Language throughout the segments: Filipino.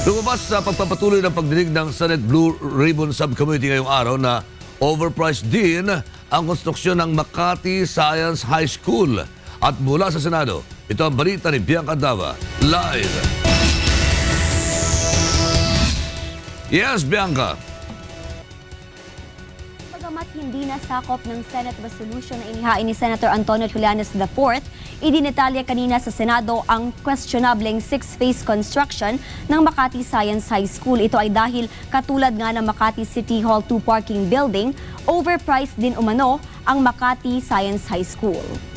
Lumabas sa pagpapatuloy ng pagdinig ng Senate Blue Ribbon Subcommittee ngayong araw na overpriced din ang konstruksyon ng Makati Science High School. At mula sa Senado, ito ang balita ni Bianca Dava. Live! Yes, Bianca. Hindi nasakop ng Senate resolution na inihain ni Senator Antonio Trillanes IV, idinetalya kanina sa Senado ang questionableng six-phase construction ng Makati Science High School. Ito ay dahil katulad nga ng Makati City Hall 2 parking building, overpriced din umano ang Makati Science High School.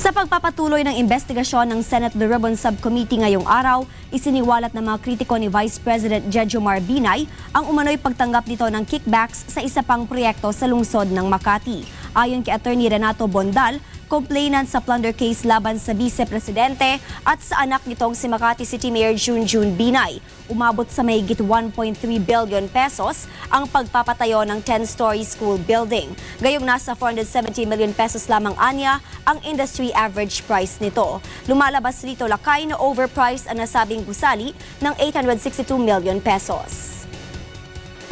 Sa pagpapatuloy ng investigasyon ng Senate Ribbon Subcommittee ngayong araw, isiniwalat ng mga kritiko ni Vice President Jejomar Binay ang umano'y pagtanggap nito ng kickbacks sa isa pang proyekto sa lungsod ng Makati. Ayon kay Attorney Renato Bondal, complainant sa plunder case laban sa Vice Presidente at sa anak nitong si Makati City Mayor Junjun Binay. Umabot sa mahigit 1.3 billion pesos ang pagpapatayo ng 10-story school building. Gayong nasa 470 million pesos lamang anya ang industry average price nito. Lumalabas rito lakay na overpriced ang nasabing gusali ng 862 million pesos.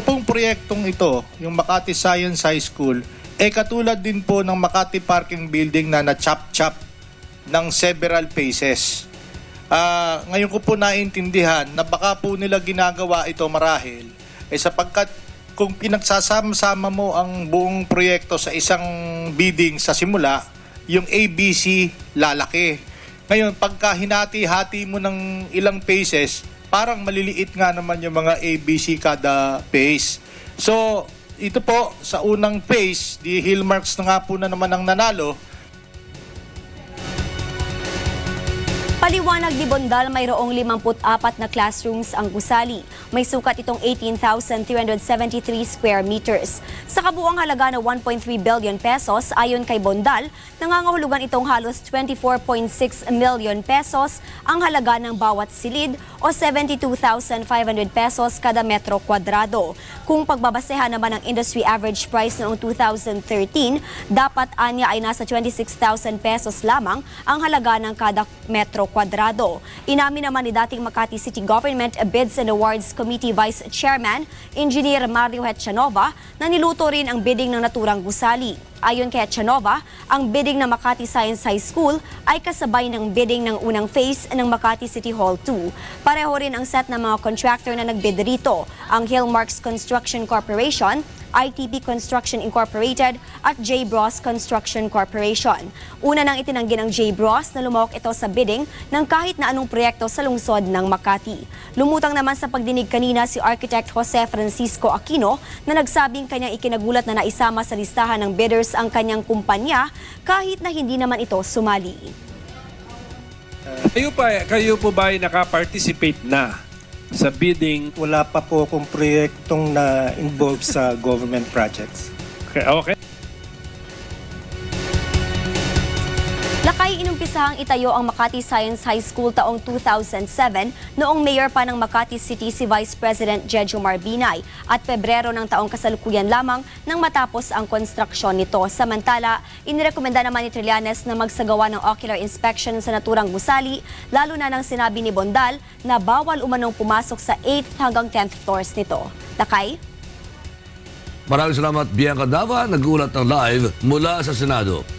pong proyektong ito, yung Makati Science High School, eh katulad din po ng Makati Parking Building na na-chop-chop ng several phases. Ah, ngayon ko po naintindihan na baka po nila ginagawa ito marahil eh sapagkat kung pinagsasama-sama mo ang buong proyekto sa isang bidding sa simula, yung ABC lalaki. Ngayon, pagka hinati-hati mo ng ilang phases, parang maliliit nga naman yung mga ABC kada phase. So, ito po, sa unang phase, di Hillmarks na nga po na naman ang nanalo, Paliwanag ni Bondal mayroong 54 na classrooms ang gusali. May sukat itong 18,373 square meters. Sa kabuang halaga na 1.3 billion pesos, ayon kay Bondal, nangangahulugan itong halos 24.6 million pesos ang halaga ng bawat silid o 72,500 pesos kada metro kwadrado. Kung pagbabasehan naman ang industry average price noong 2013, dapat anya ay nasa 26,000 pesos lamang ang halaga ng kada metro kwadrado. Inamin naman ni dating Makati City Government Bids and Awards Committee Vice Chairman, Engineer Mario Hetchanova, na niluto rin ang bidding ng naturang gusali. Ayon kay Hetchanova, ang bidding ng Makati Science High School ay kasabay ng bidding ng unang phase ng Makati City Hall 2. Pareho rin ang set ng mga contractor na nagbid rito, ang Hillmarks Construction Corporation, ITP Construction Incorporated at J. Bros Construction Corporation. Una nang itinanggi ng J. Bros na lumawak ito sa bidding ng kahit na anong proyekto sa lungsod ng Makati. Lumutang naman sa pagdinig kanina si Architect Jose Francisco Aquino na nagsabing kanyang ikinagulat na naisama sa listahan ng bidders ang kanyang kumpanya kahit na hindi naman ito sumali. Kayo, pa, kayo po ba ay nakaparticipate na sa bidding? Wala pa po akong proyektong na involved sa government projects. Okay, okay. Lakay inumpisahang itayo ang Makati Science High School taong 2007 noong mayor pa ng Makati City si Vice President Jejomar Binay at Pebrero ng taong kasalukuyan lamang nang matapos ang konstruksyon nito. Samantala, inirekomenda naman ni Trillanes na magsagawa ng ocular inspection sa naturang gusali lalo na nang sinabi ni Bondal na bawal umanong pumasok sa 8th hanggang 10th floors nito. Lakay? Maraming salamat, Bianca Dava. Nagulat ng live mula sa Senado.